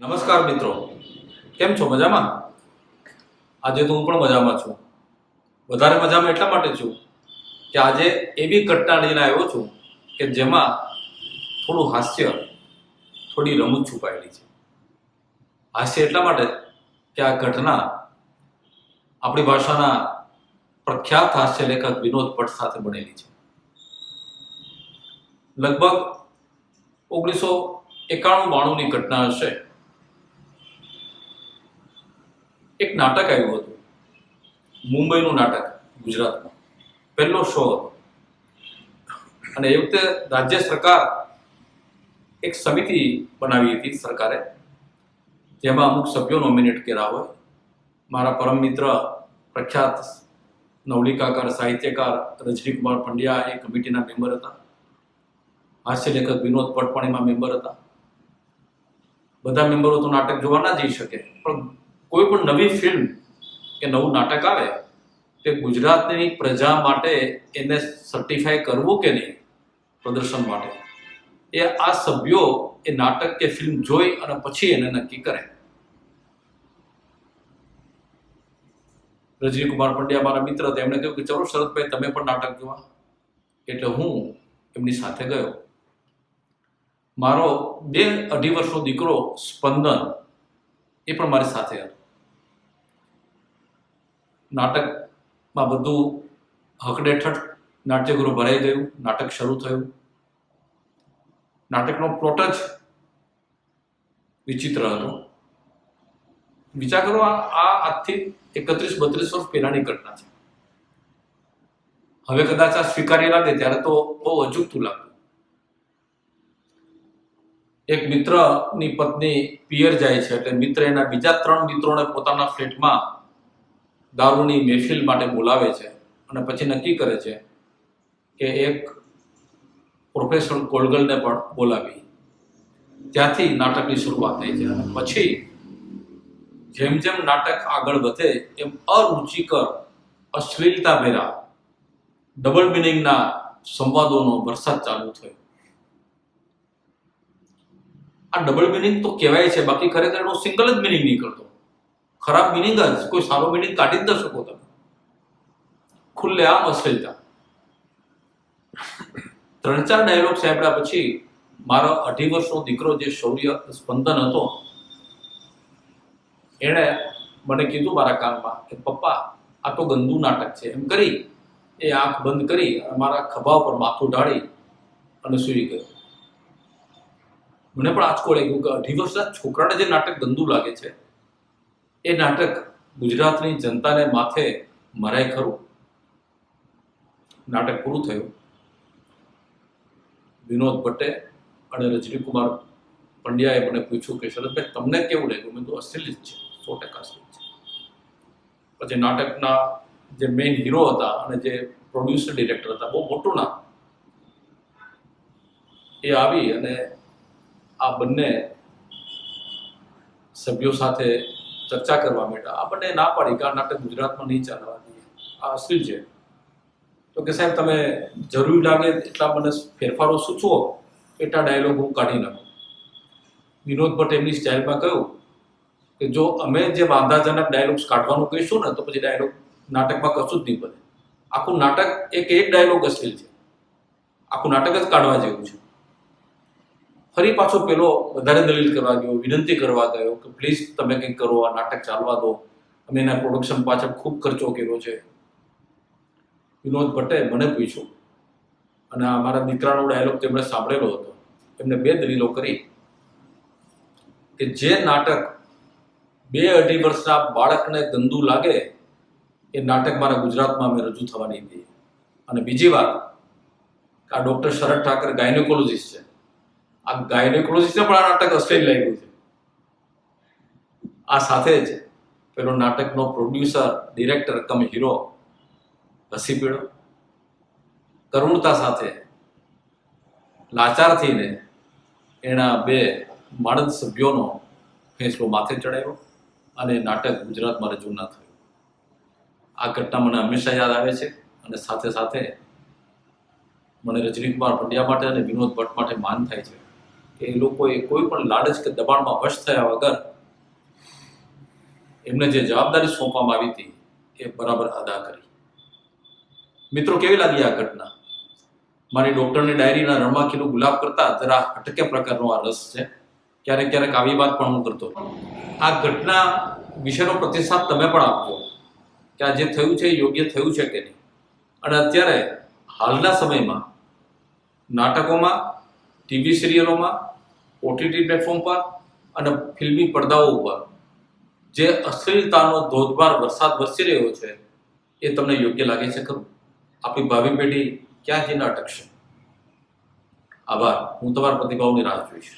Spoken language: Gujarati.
નમસ્કાર મિત્રો. કેમ છો? મજામાં? આજે તો હું પણ મજામાં છું. વધારે મજામાં એટલા માટે છું કે આજે એવી ઘટના લઈને આવ્યો છું કે જેમાં થોડું હાસ્ય, થોડી રમૂજ છુપાયેલી છે. હાસ્ય એટલા માટે કે આ ઘટના આપણી ભાષાના પ્રખ્યાત હાસ્ય લેખક વિનોદ ભટ્ટ સાથે બનેલી છે. લગભગ ઓગણીસો એકાણું બાણુંની ઘટના હશે. એક નાટક આવ્યું હતું. મુંબઈનું નાટક ગુજરાતમાં. પહેલો શો હતો. અને એ વખતે રાજ્ય સરકાર એક સમિતિ બનાવી હતી સરકારે, જેમાં અમુક સભ્યો નોમિનેટ કર્યા હોય. મારા પરમ મિત્ર પ્રખ્યાત નવલિકાકાર, સાહિત્યકાર રજનીકુમાર પંડ્યા એ કમિટીના મેમ્બર હતા. હાસ્ય લેખક વિનોદ પટપણીમાં મેમ્બર હતા. બધા મેમ્બરો તો નાટક જોવા ના જઈ શકે, પણ કોઈ પણ નવી ફિલ્મ કે નવું નાટક આવે, તે ગુજરાતની પ્રજા માટે એને સર્ટિફાય કરવું કે નહીં પ્રદર્શન માટે, એ આ સભ્યો એ નાટક કે ફિલ્મ જોઈ અને પછી એને નક્કી કરે. રજનીકુમાર પંડ્યા મારા મિત્ર હતા એમણે કહ્યું કે ચલો શરદભાઈ, તમે પણ નાટક જોવા એટલે હું એમની સાથે ગયો. મારો બે અઢી વર્ષનો દીકરો સ્પંદન એ પણ મારી સાથે હતો. નાટકમાં બધું હકડેઠઠ નાટ્યગૃહ ભરાઈ ગયું, નાટક શરૂ થયું. નાટકનો પ્લોટ જ વિચિત્ર હતો. વિચાર કરો, આ આજથી એકત્રીસ બત્રીસ વર્ષ પહેલાની ઘટના છે. હવે કદાચ આ સ્વીકારી લાગે, ત્યારે તો બહુ અજુગતું લાગતું એક મિત્રની પત્ની પિયર જાય છે, એટલે મિત્ર એના બીજા ત્રણ મિત્રોને પોતાના ફ્લેટમાં દારૂની મહેફિલ માટે બોલાવે છે અને પછી નક્કી કરે છે કે એક પ્રોફેશનલ કોલગલને પણ બોલાવી. ત્યાંથી નાટકની શરૂઆત થઈ છે અને પછી જેમ જેમ નાટક આગળ વધે એમ અરુચિકર, અશ્લીલતા ભેરા ડબલ મિનિંગના સંવાદોનો વરસાદ ચાલુ થયો. આ ડબલ મિનિંગ તો કહેવાય છે, બાકી ખરેખર એનો સિંગલ જ મિનિંગ નીકળતો. ખરાબ મિનિંગ જ કોઈ સારો મિનિંગ કાઢી જ ન શકો તમે. ખુલ્લે આમ અશ્લીલતા. ત્રણ ચાર ડાયલોગ સાંભળ્યા પછી મારો અઢી વર્ષનો દીકરો જે શૌર્ય સ્પંદન હતો, એણે મને કીધું મારા કાનમાં કે, પપ્પા, આ તો ગંદુ નાટક છે. એમ કરી એ આંખ બંધ કરી મારા ખભા ઉપર માથું ઢાળી અને સૂઈ ગયો. મને પણ આંચકોળે ગયું કે અઢી વર્ષના છોકરાને જે નાટક ગંદુ લાગે છે એ નાટક ગુજરાતની જનતાને માથે મરાય ખરું. નાટક પૂરું થયું. વિનોદ ભટ્ટે અને રજનીકુમાર પંડ્યાએ મને પૂછ્યું કે, શરદભાઈ, તમને કેવું લાગ્યું? મેં તો અશ્લીલ છે, સો ટકા અશ્લીલ છે. પછી નાટકના જે મેઇન હીરો હતા અને જે પ્રોડ્યુસર ડિરેક્ટર હતા, બહુ મોટું નામ, એ આવી અને આ બંને સભ્યો સાથે ચર્ચા કરવા માંડ્યા. આ બંને ના પાડી આ નાટક ગુજરાતમાં નહીં ચાલવા દઈએ. આ અશ્લીલ છે. તો કે સાહેબ, તમે જરૂરી લાગે એટલા મને ફેરફારો સૂચવો, એટલા ડાયલોગ હું કાઢી નાખું. વિનોદ ભટ્ટ એમની સ્ટાઇલમાં કહ્યું કે જો અમે જે વાંધાજનક ડાયલોગ્સ કાઢવાનું કહીશું ને, તો પછી ડાયલોગ નાટકમાં કશું જ નહીં બને. આખું નાટક એક એક ડાયલોગ અશ્લીલ છે. આખું નાટક જ કાઢવા જેવું છે. ફરી પાછો પેલો વધારે દલીલ કરવા ગયો, વિનંતી કરવા ગયો કે પ્લીઝ તમે કંઈક કરો, આ નાટક ચાલવા દો. અમે એના પ્રોડક્શન પાછળ ખૂબ ખર્ચો કર્યો છે. વિનોદ ભટ્ટે મને પૂછ્યું, અને અમારા મારા દીકરાનો ડાયલોગ તેમણે સાંભળેલો હતો. એમને બે દલીલો કરી કે જે નાટક બે અઢી વર્ષના બાળકને ગંદુ લાગે, એ નાટક મારા ગુજરાતમાં અમે રજૂ થવા નહીં દઈએ. અને બીજી વાત, આ ડૉક્ટર શરદ ઠાકર ગાયનેકોલોજીસ્ટ છે. આ ગાયનેકોલોજીસ્ટને પણ આ નાટક અસ્ટેજ લાગ્યું છે. આ સાથે જ પેલો નાટકનો પ્રોડ્યુસર ડિરેક્ટર કમ હીરો હસી પીડો. કરુણતા સાથે લાચાર થઈને એના બે માણસ સભ્યોનો ફેંસલો માથે ચડાવ્યો અને નાટક ગુજરાતમાં રજૂ ન થયું. આ ઘટના મને હંમેશા યાદ આવે છે અને સાથે સાથે મને રજનીકુમાર પંડ્યા માટે અને વિનોદ ભટ્ટ માટે માન થાય છે. એ લોકોએ કોઈ પણ લાલચ કે દબાણમાં વશ થયા વગર એમને જે જવાબદારી સોંપવામાં આવી હતી, એ બરાબર અદા કરી. મિત્રો, કેવી લાગી આ ઘટના? મારી ડોક્ટરની ડાયરીના રણમાખીનું ગુલાબ કરતા જરા હટકે પ્રકારનો આ રસ છે. ક્યારેક ક્યારેક આવી વાત પણ હું કરતો. આ ઘટના વિશેનો પ્રતિસાદ તમે પણ આપજો કે આ જે થયું છે યોગ્ય થયું છે કે નહીં. અને અત્યારે હાલના સમયમાં નાટકોમાં, ટીવી સિરિયલોમાં ઓટીટી પ્લેટફોર્મ પર અને ફિલ્મી પડદાઓ ઉપર. જે અશ્લીલતાનો ધોધમાર વરસાદ વરસી રહ્યો છે, એ તમને યોગ્ય લાગે છે ખરું? આપણી ભાવિ પેઢી ક્યાં જઈને અટકશે આભાર. હું તમારા પ્રતિભાવની રાહ જોઈશ.